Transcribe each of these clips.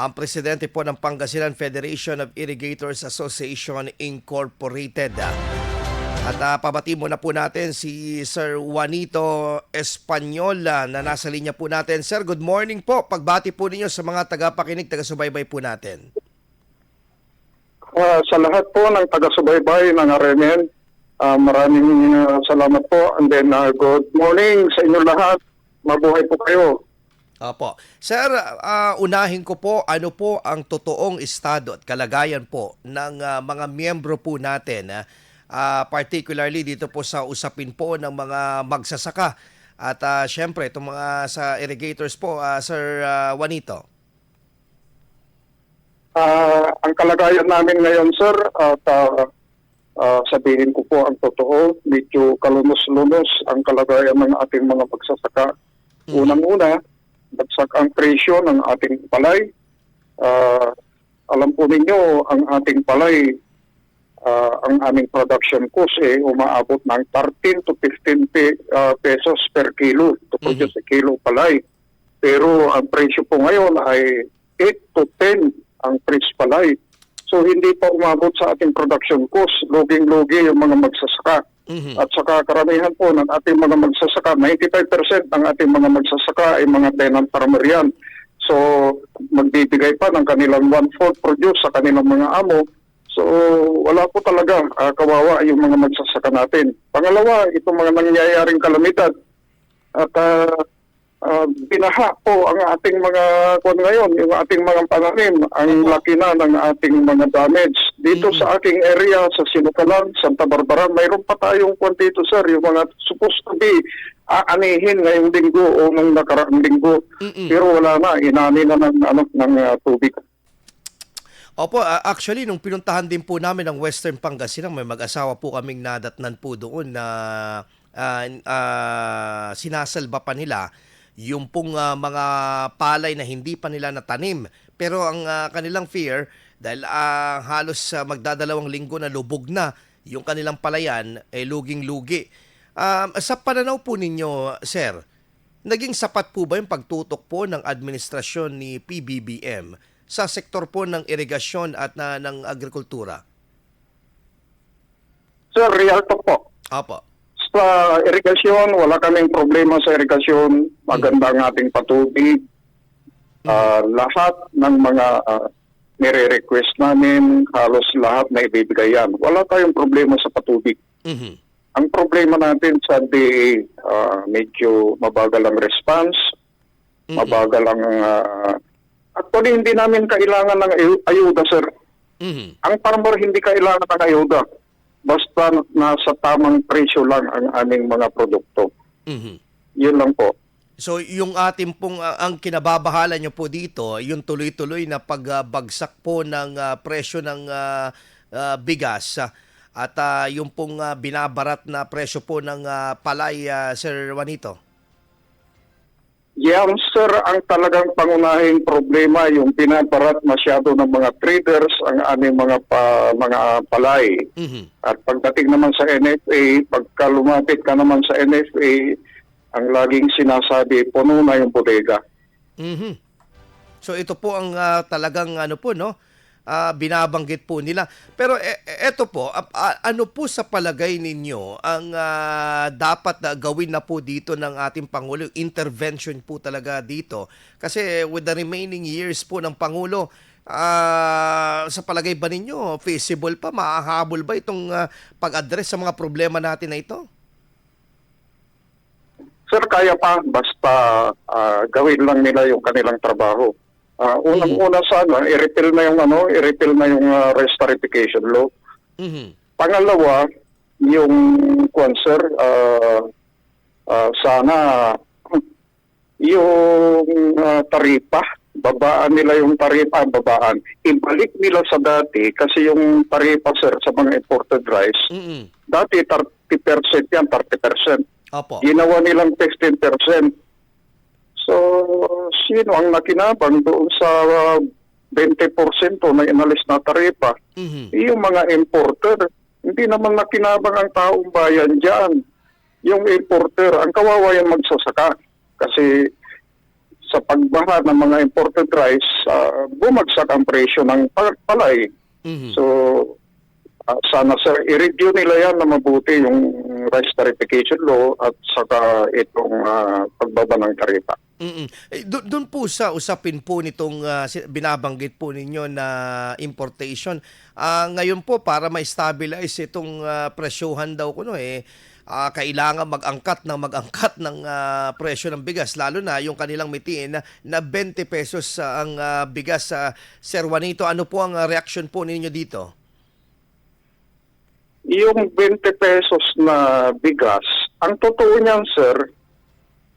ang presidente po ng Pangasinan Federation of Irrigators Association Incorporated. At uh, pabati muna po natin si Sir Juanito Espanyol ah, na nasa linya po natin. Sir, good morning po. Pagbati po ninyo sa mga tagapakinig, taga-subaybay po natin. Ah, sa lahat po ng taga-subaybay ng RMN, ah, maraming ah, salamat po. And then, ah, good morning sa inyo lahat. Mabuhay po kayo. Opo. Sir, ah, unahin ko po ano po ang totoong estado at kalagayan po ng ah, mga miyembro po natin, ah, particularly dito po sa usapin po ng mga magsasaka. At ah, syempre, itong mga sa irrigators po, ah, Sir ah, Juanito. Ah, ang kalagayan namin ngayon, sir, at ah, ah, sabihin ko po ang totoo, medyo kalunos-lunos ang kalagayan ng ating mga magsasaka. Unang-una, bagsak ang presyo ng ating palay. Ah, alam po ninyo, ang ating palay, ah, ang aming production cost eh, umaabot ng 13 to 15 pe- ah, pesos per kilo to produce a kilo palay. Pero ang presyo po ngayon ay 8 to 10 ang price palay. So hindi pa umabot sa ating production cost. Luging-lugi yung mga magsasaka. Mhm. At saka karamihan po ng ating mga magsasaka, 95% ng ating mga magsasaka ay mga tenant farmer yan. So magbibigay pa ng kanilang one-fourth produce sa kanilang mga amo. So wala po talaga ah, kawawa yung mga magsasaka natin. Pangalawa, itong mga nangyayaring kalamidad at ah, binaha po ang ating mga kung ngayon, yung ating mga pananim, ang laki na ng ating mga damage. Dito sa aking area, sa Sinukalan, Santa Barbara, mayroon pa tayong kwan dito, sir, yung mga supposed to be aanihin ngayong linggo o nung nakaraang linggo. Mm-mm. Pero wala na, inani na ng, ano, ng ah, tubig. Opo, ah, actually, nung pinuntahan din po namin ang Western Pangasinan, may mag-asawa po kaming nadatnan po doon na ah, ah, sinasalba pa nila yung pong ah, mga palay na hindi pa nila natanim. Pero ang ah, kanilang fear, dahil ah, halos ah, magdadalawang linggo na lubog na yung kanilang palayan, eh luging-lugi. Um, sa pananaw po ninyo, sir, naging sapat po ba yung pagtutok po ng administrasyon ni PBBM sa sektor po ng irigasyon at na, ng agrikultura? Sir, real talk po. Opo. Sa irigasyon, wala kaming problema sa irigasyon. Maganda ang ating patubig. Ah, lahat ng mga ah, nire-request namin, halos lahat na ibibigay yan. Wala tayong problema sa patubig. Mhm. Ang problema natin sa DA, ah, medyo mabagal ang response, Mhm. mabagal ang... ah, actually, hindi namin kailangan ng ayu- ayuda, sir. Mhm. Ang farmer hindi kailangan ng ayuda. Basta nasa tamang presyo lang ang aming mga produkto. Mhm. Yun lang po. So yung ating pong ah, ang kinababahala nyo po dito, yung tuloy-tuloy na pagbagsak po ng ah, presyo ng ah, ah, bigas at ah, yung pong ah, binabarat na presyo po ng ah, palay, ah, Sir Juanito. Yan, sir, ang talagang pangunahing problema yung pinaparat masyado ng mga traders ang aming mga pa, mga palay. Mhm. At pagdating naman sa NFA, pagka lumapit ka naman sa NFA, ang laging sinasabi, puno na yung bodega. Mhm. So ito po ang ah, talagang ano po no, ah, binabanggit po nila. Pero e- e- eto po, ap- a- ano po sa palagay ninyo ang ah, dapat na gawin na po dito ng ating pangulo, intervention po talaga dito. Kasi with the remaining years po ng pangulo, ah, sa palagay ba ninyo feasible pa, maahabol ba itong ah, pag-address sa mga problema natin na ito? Sir, kaya pa, basta ah, gawin lang nila yung kanilang trabaho. Ah, unang-una sana, i-repeal na yung ano, i-repeal na yung ah, restoration law. Mhm. Pangalawa, yung sir, ah, ah, sana yung ah, taripa, babaan nila yung taripa, babaan. Ibalik nila sa dati kasi yung taripa, sir, sa mga imported rice, Mhm. dati 30% yan, 30%. Opo. Ginawa nilang 15%. So, sino ang nakinabang doon sa ah, 20% na inalis na taripa? Mhm. Yung mga importer, hindi naman nakinabang ang taong bayan dyan. Yung importer, ang kawawa yung magsasaka. Kasi sa pagbaha ng mga imported rice, ah, bumagsak ang presyo ng pa- palay. Mhm. So, ah, sana sir, i-review nila yan na mabuti yung rice tarification law at saka itong ah, pagbaba ng taripa. Mm-mm. Eh, po sa usapin po nitong si- binabanggit po ninyo na importation, ah, ngayon po para ma-stabilize itong ah, presyohan daw kuno eh, ah, kailangan mag-angkat ng mag-angkat ng ah, presyo ng bigas lalo na yung kanilang mitiin na, na 20 pesos sa ang ah, bigas sa Sir Juanito. Ano po ang ah, reaction po ninyo dito? Yung 20 pesos na bigas, ang totoo niyan sir,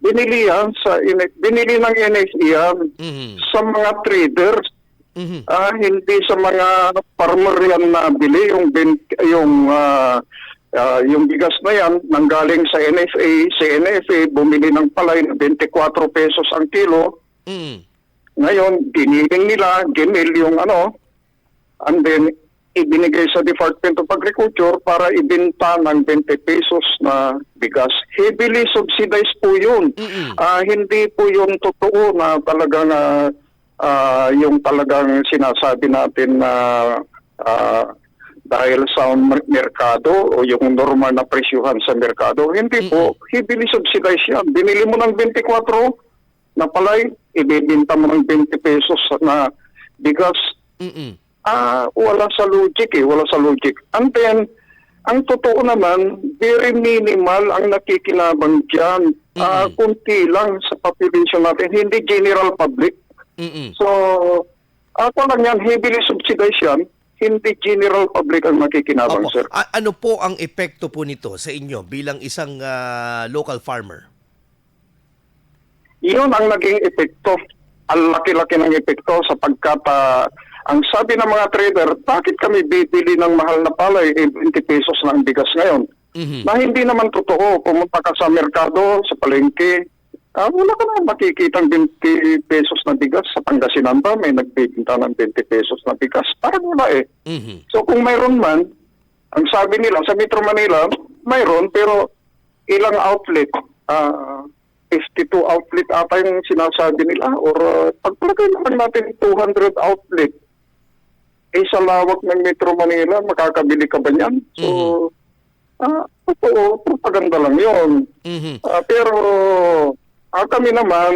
binili yan sa, binili ng NFE yan Mhm. sa mga traders Mhm. Ah, hindi sa mga farmer yan na bili yung bin, yung ah, ah, yung bigas na yan nanggaling sa NFA, si NFA bumili ng palay na 24 pesos ang kilo. Mhm. Ngayon, giniling nila, ginil yung ano, and then ibinigay sa Department of Agriculture para ibenta ng 20 pesos na bigas. Heavily subsidized po yun. Mm-mm. Ah, hindi po yun totoo na talagang ah, ah, yung talagang sinasabi natin na ah, dahil sa mer- merkado o yung normal na presyuhan sa merkado. Hindi po. Heavily subsidized yan. Binili mo ng 24 na palay, ibibinta mo ng 20 pesos na bigas. Mhm. Ah, wala sa logic eh, wala sa logic. And then, ang totoo naman, very minimal ang nakikinabang dyan. Ah, Mm-mm. kunti lang sa population natin, hindi general public. Mhm. So, ako lang yan, heavily subsidized yan, hindi general public ang nakikinabang, Opo. sir. A- ano po ang epekto po nito sa inyo bilang isang ah, local farmer? Iyon ang naging epekto. Ang laki-laki ng epekto sapagkat ah, ang sabi ng mga trader, bakit kami bibili ng mahal na palay, eh, 20 pesos na ang bigas ngayon? Mhm. Na hindi naman totoo. Pumunta ka sa merkado, sa palengke, ah, wala ka naman makikita ng 20 pesos na bigas. Sa Pangasinan ba, may nagbibinta ng 20 pesos na bigas? Parang wala eh. Mhm. So kung mayroon man, ang sabi nila sa Metro Manila, mayroon pero ilang outlet, ah 52 outlet ata yung sinasabi nila or uh, pagpalagay naman natin 200 outlet, eh sa lawak ng Metro Manila, makakabili ka ba niyan? So, ah totoo, propaganda lang yon. Mhm. Ah, pero ah, kami naman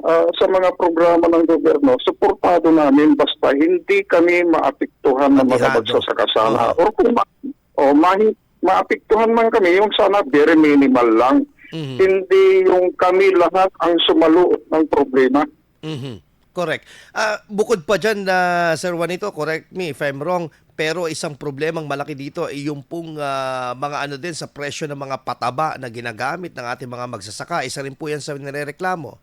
ah, sa mga programa ng gobyerno, suportado namin basta hindi kami maapektuhan ng mga Abihado. magsasaka sana. Oo. Or kung ma- o mahi- maapektuhan man kami, yung sana very minimal lang. Mhm. Hindi yung kami lahat ang sumalo ng problema. Mhm. Correct. Ah, bukod pa dyan, na Sir Juanito, correct me if I'm wrong, pero isang problemang malaki dito ay yung pong ah, mga ano din sa presyo ng mga pataba na ginagamit ng ating mga magsasaka. Isa rin po yan sa nirereklamo.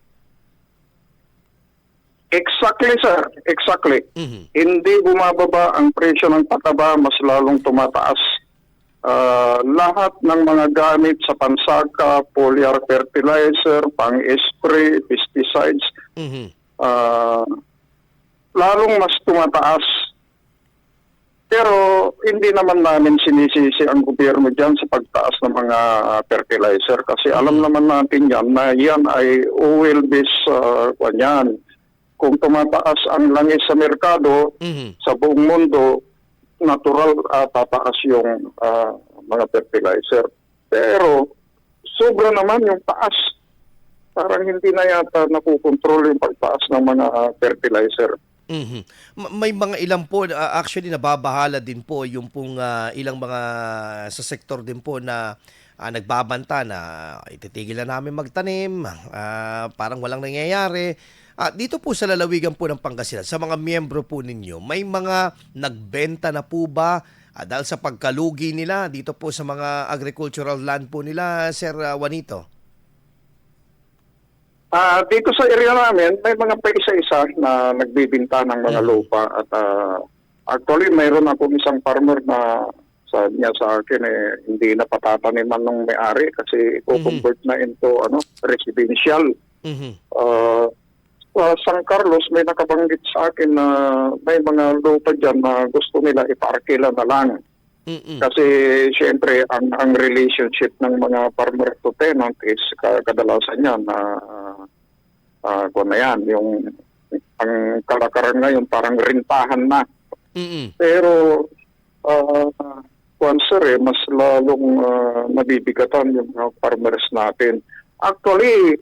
Exactly, sir. Exactly. Mhm. Hindi bumababa ang presyo ng pataba, mas lalong tumataas. Ah, lahat ng mga gamit sa pansaka, foliar fertilizer, pang-spray, pesticides, Mhm. Ah, lalong mas tumataas. Pero hindi naman namin sinisisi ang gobyerno dyan sa pagtaas ng mga fertilizer kasi alam naman natin yan na yan ay oil-based uh, yan. Kung tumataas ang langis sa merkado, Mhm. sa buong mundo, natural ah, tataas yung ah, mga fertilizer. Pero sobra naman yung taas. Parang hindi na yata nakukontrol yung pagtaas ng mga ah, fertilizer. Mhm. Ma- May mga ilang po, uh, actually nababahala din po yung pong ah, ilang mga sa sektor din po na ah, nagbabanta na ititigil na namin magtanim, ah, parang walang nangyayari. Ah, dito po sa lalawigan po ng Pangasinan, sa mga miyembro po ninyo, may mga nagbenta na po ba ah, dahil sa pagkalugi nila dito po sa mga agricultural land po nila, Sir ah, Juanito? Ah, dito sa area namin, may mga paisa-isa na nagbibinta ng mga Mm. lupa at ah, actually mayroon akong isang farmer na sabi niya sa akin eh hindi na patataniman ng may-ari kasi i-convert na into ano residential. Mhm. Ah, sa San Carlos may nakabanggit sa akin na may mga lupa diyan na gusto nila iparkila na lang. Mhm. Kasi siyempre ang ang relationship ng mga farmer to tenant is ka- kadalasan yan na ah kung na yan, yung ang kalakaran ngayon parang rintahan na. Mm-mm. Pero uh, kung sir eh, mas lalong ah, nabibigatan yung mga farmers natin. Actually,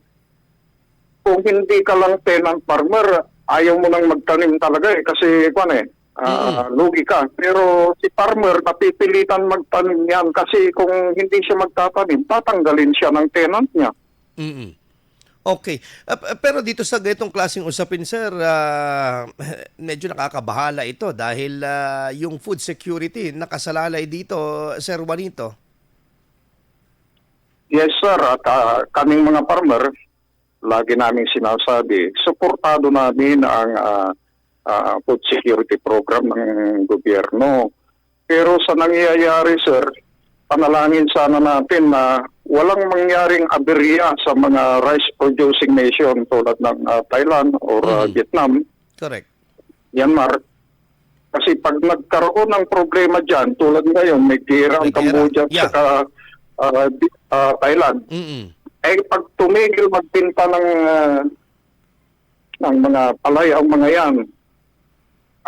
kung hindi ka lang tenant farmer, ayaw mo nang magtanim talaga eh. Kasi kung eh, ah, lugi ka. Pero si farmer, napipilitan magtanim yan kasi kung hindi siya magtatanim, tatanggalin siya ng tenant niya. Mm-mm. Okay. Uh, pero dito sa ganitong klaseng usapin, sir, ah, medyo nakakabahala ito dahil ah, yung food security nakasalalay dito, Sir Juanito. Yes sir, at ah, kaming mga farmer, lagi namin sinasabi, suportado namin ang ah, ah, food security program ng gobyerno. Pero sa nangyayari sir, panalangin sana natin na walang mangyaring aberya sa mga rice producing nation tulad ng ah, Thailand or ah, Mhm. Vietnam, Correct. Myanmar. Kasi pag nagkaroon ng problema dyan, tulad ngayon, may tira ang. Cambodia at Yeah. saka Di- ah, Thailand, Mm-mm. eh pag tumigil magpinta ng ah, ng mga palay ang mga yan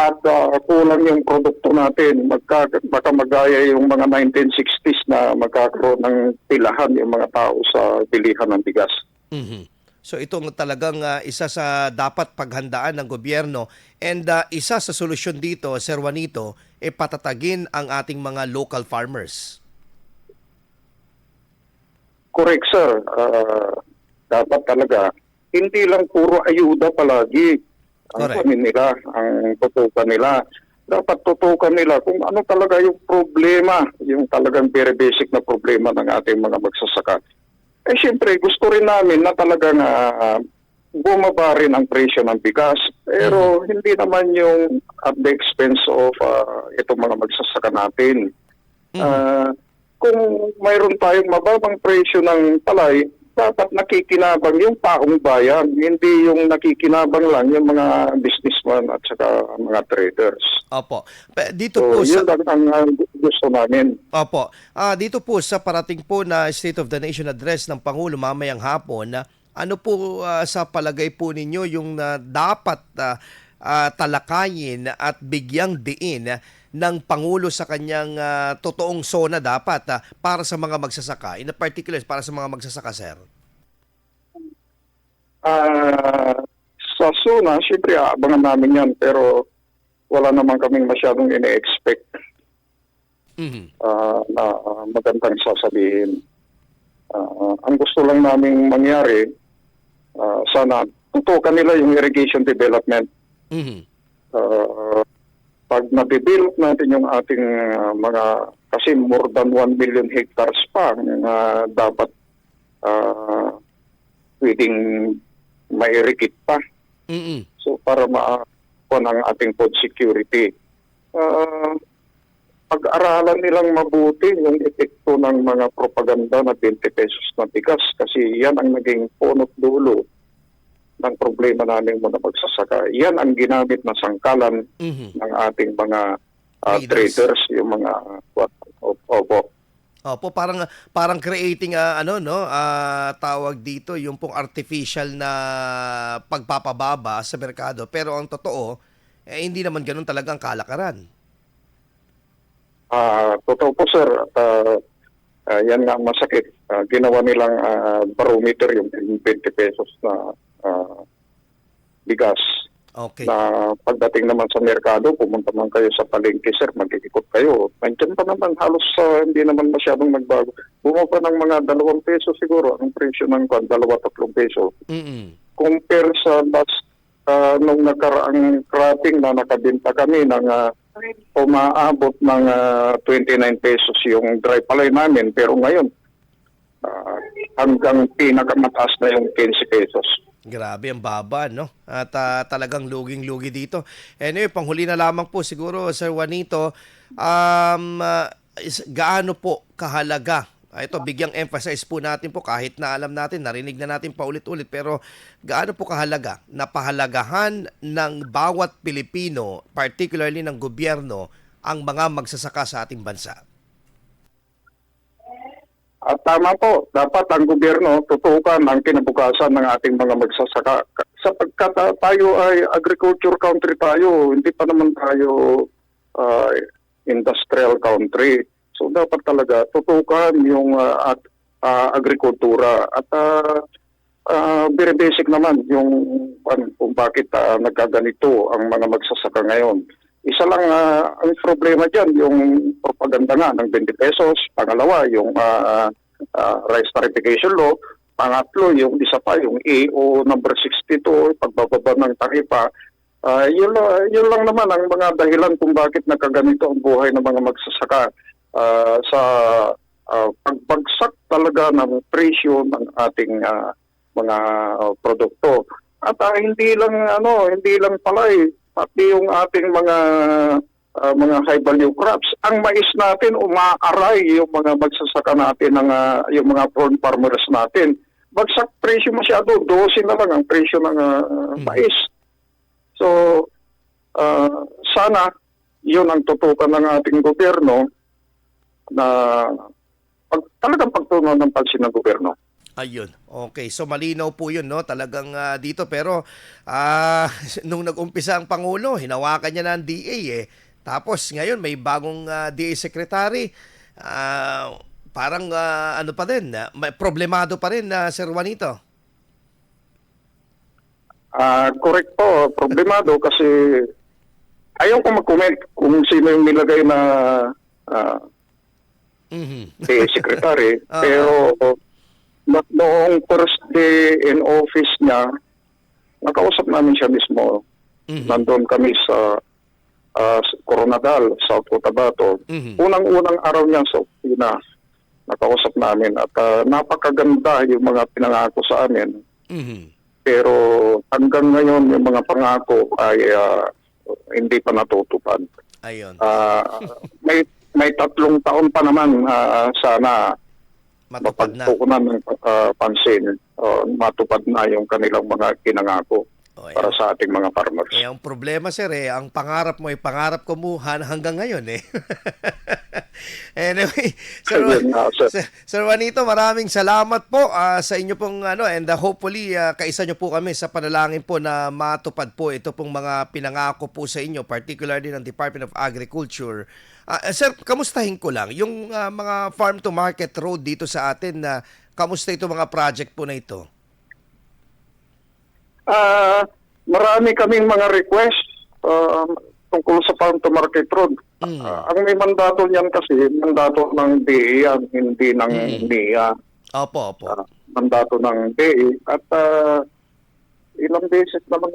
at ah, kulang yung produkto natin magka, baka magaya yung mga 1960s na magkakaroon ng pilahan yung mga tao sa bilihan ng bigas. Mhm. So itong talagang ah, isa sa dapat paghandaan ng gobyerno and ah, isa sa solusyon dito, Sir Juanito, e patatagin ang ating mga local farmers. Correct sir. Ah, dapat talaga hindi lang puro ayuda palagi ang Correct. kunin nila, ang tutukan nila. Dapat tutukan nila kung ano talaga yung problema, yung talagang very basic na problema ng ating mga magsasaka. Eh siyempre, gusto rin namin na talagang ah, bumaba rin ang presyo ng bigas. Pero hindi naman yung at the expense of ah, itong mga magsasaka natin. Ah, kung mayroon tayong mababang presyo ng palay, dapat nakikinabang yung taong bayan, hindi yung nakikinabang lang yung mga businessman at saka mga traders. Opo. Pa- Dito So, po sa yun lang ang ah, gusto namin. Opo. Ah, dito po sa parating po na State of the Nation address ng Pangulo mamayang hapon, na ano po ah, sa palagay po ninyo yung ah, dapat ah, ah, talakayin at bigyang diin ng Pangulo sa kanyang ah, totoong sona dapat ah, para sa mga magsasaka? In particular, para sa mga magsasaka, sir. Ah, sa SUNA, siyempre aabangan namin yan pero wala naman kaming masyadong ine-expect Mhm. ah, na ah, magandang sasabihin. Ah, ang gusto lang namin mangyari, ah, sana tutukan nila yung irrigation development. Mhm. Ah, pag na-develop natin yung ating ah, mga, kasi more than 1 million hectares pa ang ah, dapat ah, pwedeng mairigit pa. Mhm. So para ma-kuha ang ating food security. Ah, pag-aralan nilang mabuti yung epekto ng mga propaganda na 20 pesos na bigas kasi yan ang naging punot dulo ng problema namin mga magsasaka. Yan ang ginamit na sangkalan Mhm. ng ating mga ah, Traders. traders, yung mga what, opo. Opo, parang parang creating ah, ano no, ah, tawag dito yung pong artificial na pagpapababa sa merkado. Pero ang totoo, eh, hindi naman ganun talagang kalakaran. Ah, totoo po sir, at ah, ah, yan nga ang masakit. Ah, ginawa nilang ah, barometer yung 20 pesos na ah, bigas. Okay. Na pagdating naman sa merkado, pumunta man kayo sa palengke sir, mag-ikot kayo. Nandiyan pa naman halos ah, hindi naman masyadong nagbago. Bumaba ng mga dalawang peso siguro ang presyo ng kwan, dalawa tatlong peso. Mm. compare sa last ah, nung nakaraang cropping na nakabenta kami ng ah, umaabot ng ah, 29 pesos yung dry palay namin pero ngayon ah, hanggang pinakamataas na yung 15 pesos. Grabe ang baba, no? At ah, talagang luging-lugi dito. Anyway, panghuli na lamang po siguro, Sir Juanito, um, ah, is- gaano po kahalaga? Ah, ito, bigyang emphasize po natin po kahit na alam natin, narinig na natin paulit-ulit, pero gaano po kahalaga na pahalagahan ng bawat Pilipino, particularly ng gobyerno, ang mga magsasaka sa ating bansa? At tama po, dapat ang gobyerno tutukan ang kinabukasan ng ating mga magsasaka. Sapagkat ah, tayo ay agriculture country tayo, hindi pa naman tayo ah, industrial country. So dapat talaga tutukan yung ah, at, ah, agrikultura at ah, ah, very basic naman yung ano, kung bakit ah, nagkaganito ang mga magsasaka ngayon. Isa lang ah, ang problema dyan, yung propaganda nga ng 20 pesos. Pangalawa, yung ah, ah, rice tarification law. Pangatlo, yung isa pa, yung AO number 62, pagbababa ng taripa. Ah, yun, la- yun lang naman ang mga dahilan kung bakit nagkaganito ang buhay ng mga magsasaka ah, sa ah, pagbagsak talaga ng presyo ng ating ah, mga produkto. At ah, hindi lang ano, hindi lang palay, pati yung ating mga ah, mga high value crops. Ang mais natin umaaray yung mga magsasaka natin ng ah, yung mga corn farmers natin. Bagsak presyo masyado, 12 na lang ang presyo ng ah, mais. So ah, sana yun ang tutukan ng ating gobyerno na pag, talagang pagtunan ng pansin ng gobyerno. Ayun. Okay. So malinaw po 'yun, no? Talagang ah, dito pero ah nung nag-umpisa ang pangulo, hinawakan niya na ang DA eh. Tapos ngayon may bagong ah, DA secretary. Ah, parang ah, ano pa din, may problemado pa rin na Sir Juanito. Ah, correct po, problemado kasi ayaw ko mag-comment kung sino yung nilagay na ah, Mhm. eh, secretary. Ah. Pero noong first day in office niya, nakausap namin siya mismo. Mhm. Nandun kami sa sa Coronadal, South Cotabato. Mhm. Unang-unang araw niya sa opisina, nakausap namin at ah, napakaganda yung mga pinangako sa amin. Mhm. Pero hanggang ngayon yung mga pangako ay ah, hindi pa natutupad. Ayun. Ah, may may tatlong taon pa naman ah, sana Matupad na. mapagtukunan ng ah, pansin ah, matupad na yung kanilang mga pinangako O, ayan. para sa ating mga farmers. Eh, ang problema, sir, eh, ang pangarap mo ay pangarap ko mo han- hanggang ngayon, eh. anyway, sir, nga, sir. sir, Sir Juanito, maraming salamat po ah, sa inyo pong ano and ah, hopefully ah, kaisa nyo po kami sa panalangin po na matupad po ito pong mga pinangako po sa inyo, particularly ng Department of Agriculture. Eh, sir, kamustahin ko lang yung ah, mga farm to market road dito sa atin na kamusta ito mga project po na ito? Ah, marami kaming mga request ah, tungkol sa farm to market road. Mm. Ah, ang may mandato niyan kasi, mandato ng DE yan, hindi ng Mm. NIA. Opo, opo. Ah, mandato ng DE. At ah, ilang beses naman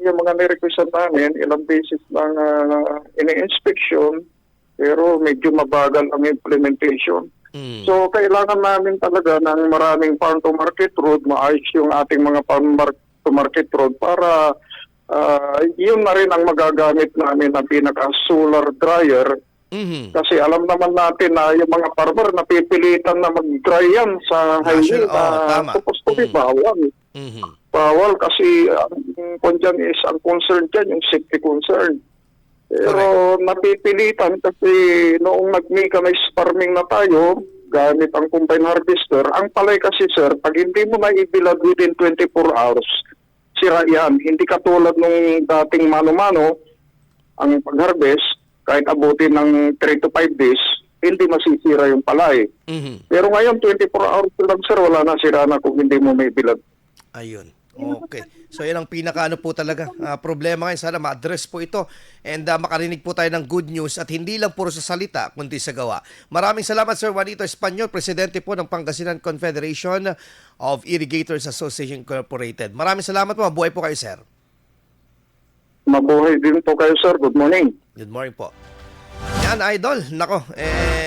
yung mga nirequestan namin, ilang beses nang uh, ini-inspection, pero medyo mabagal ang implementation. Mm. So, kailangan namin talaga ng maraming farm to market road, maayos yung ating mga farm mar- to market road para ah, yun na rin ang magagamit namin na pinaka-solar dryer Mhm. kasi alam naman natin na yung mga farmer napipilitan na mag-dry yan sa highway oo, na supposed to be Mm. bawal. Mhm. Bawal kasi ang dyan is ang concern dyan, yung safety concern. Pero napipilitan kasi noong nag-mechanized farming na tayo, gamit ang combine harvester, ang palay kasi sir, pag hindi mo na ibilad within 24 hours, sira yan. Hindi katulad nung dating mano-mano, ang pag-harvest, kahit abutin ng 3 to 5 days, hindi masisira yung palay. Mhm. Pero ngayon, 24 hours lang sir, wala na sira na kung hindi mo may bilad. Ayun. Okay. So yan ang pinaka ano po talaga ah, problema ngayon. Sana ma-address po ito and ah, makarinig po tayo ng good news at hindi lang puro sa salita kundi sa gawa. Maraming salamat Sir Juanito Espanyol, presidente po ng Pangasinan Confederation of Irrigators Association Incorporated. Maraming salamat po. Mabuhay po kayo, sir. Mabuhay din po kayo sir. Good morning. Good morning po. Yan, idol. Nako, eh,